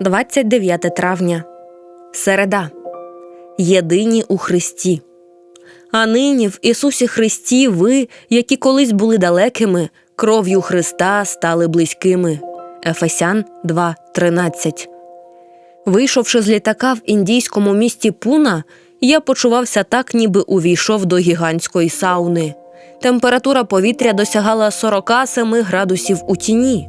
29 травня. Середа. Єдині у Христі. А нині в Ісусі Христі ви, які колись були далекими, кров'ю Христа стали близькими. Ефесян 2.13 Вийшовши з літака в індійському місті Пуна, я почувався так, ніби увійшов до гігантської сауни. Температура повітря досягала 47 градусів у тіні.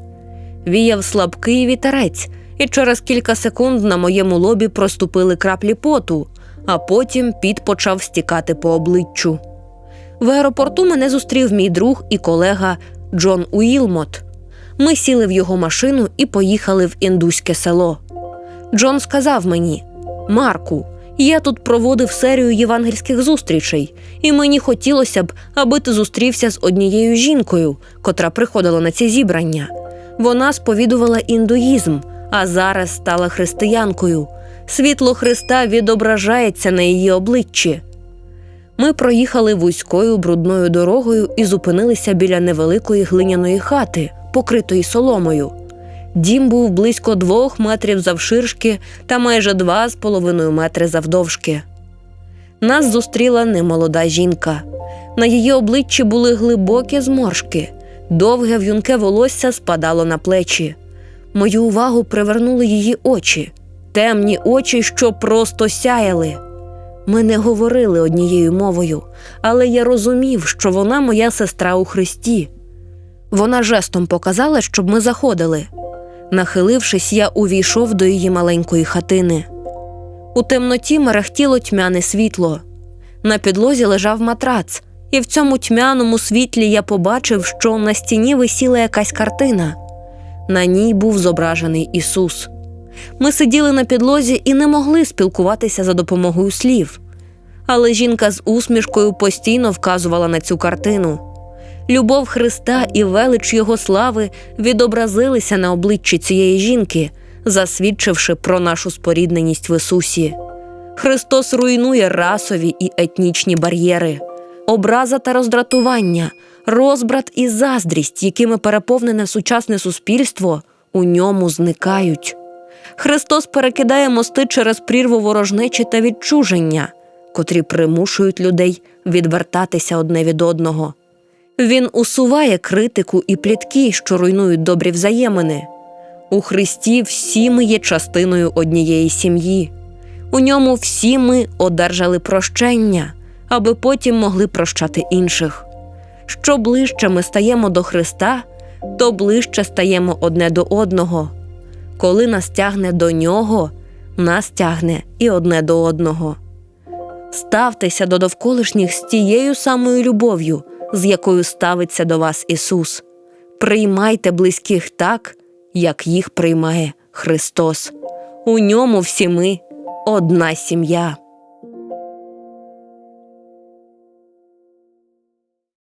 Віяв слабкий вітерець, і через кілька секунд на моєму лобі проступили краплі поту, а потім піт почав стікати по обличчю. В аеропорту мене зустрів мій друг і колега Джон Уілмот. Ми сіли в його машину і поїхали в індуське село. Джон сказав мені: Марку, я тут проводив серію євангельських зустрічей, і мені хотілося б, аби ти зустрівся з однією жінкою, котра приходила на ці зібрання. Вона сповідувала індуїзм, а зараз стала християнкою. Світло Христа відображається на її обличчі. Ми проїхали вузькою брудною дорогою і зупинилися біля невеликої глиняної хати, покритої соломою. Дім був близько двох метрів завширшки та майже два з половиною метри завдовжки. Нас зустріла немолода жінка. На її обличчі були глибокі зморшки, довге в'юнке волосся спадало на плечі. Мою увагу привернули її очі, темні очі, що просто сяяли. Ми не говорили однією мовою, але я розумів, що вона моя сестра у Христі. Вона жестом показала, щоб ми заходили. Нахилившись, я увійшов до її маленької хатини. У темноті мерехтіло тьмяне світло. На підлозі лежав матрац, і в цьому тьмяному світлі я побачив, що на стіні висіла якась картина. На ній був зображений Ісус. Ми сиділи на підлозі і не могли спілкуватися за допомогою слів. Але жінка з усмішкою постійно вказувала на цю картину. Любов Христа і велич Його слави відобразилися на обличчі цієї жінки, засвідчивши про нашу спорідненість в Ісусі. Христос руйнує расові і етнічні бар'єри, образа та роздратування, розбрат і заздрість, якими переповнене сучасне суспільство, у ньому зникають. Христос перекидає мости через прірву ворожнечі та відчуження, котрі примушують людей відвертатися одне від одного. Він усуває критику і плітки, що руйнують добрі взаємини. У Христі всі ми є частиною однієї сім'ї. У ньому всі ми одержали прощення, аби потім могли прощати інших. Що ближче ми стаємо до Христа, то ближче стаємо одне до одного. Коли нас тягне до нього, нас тягне і одне до одного. Ставтеся до довколишніх з тією самою любов'ю, з якою ставиться до вас Ісус. Приймайте близьких так, як їх приймає Христос. У ньому всі ми одна сім'я.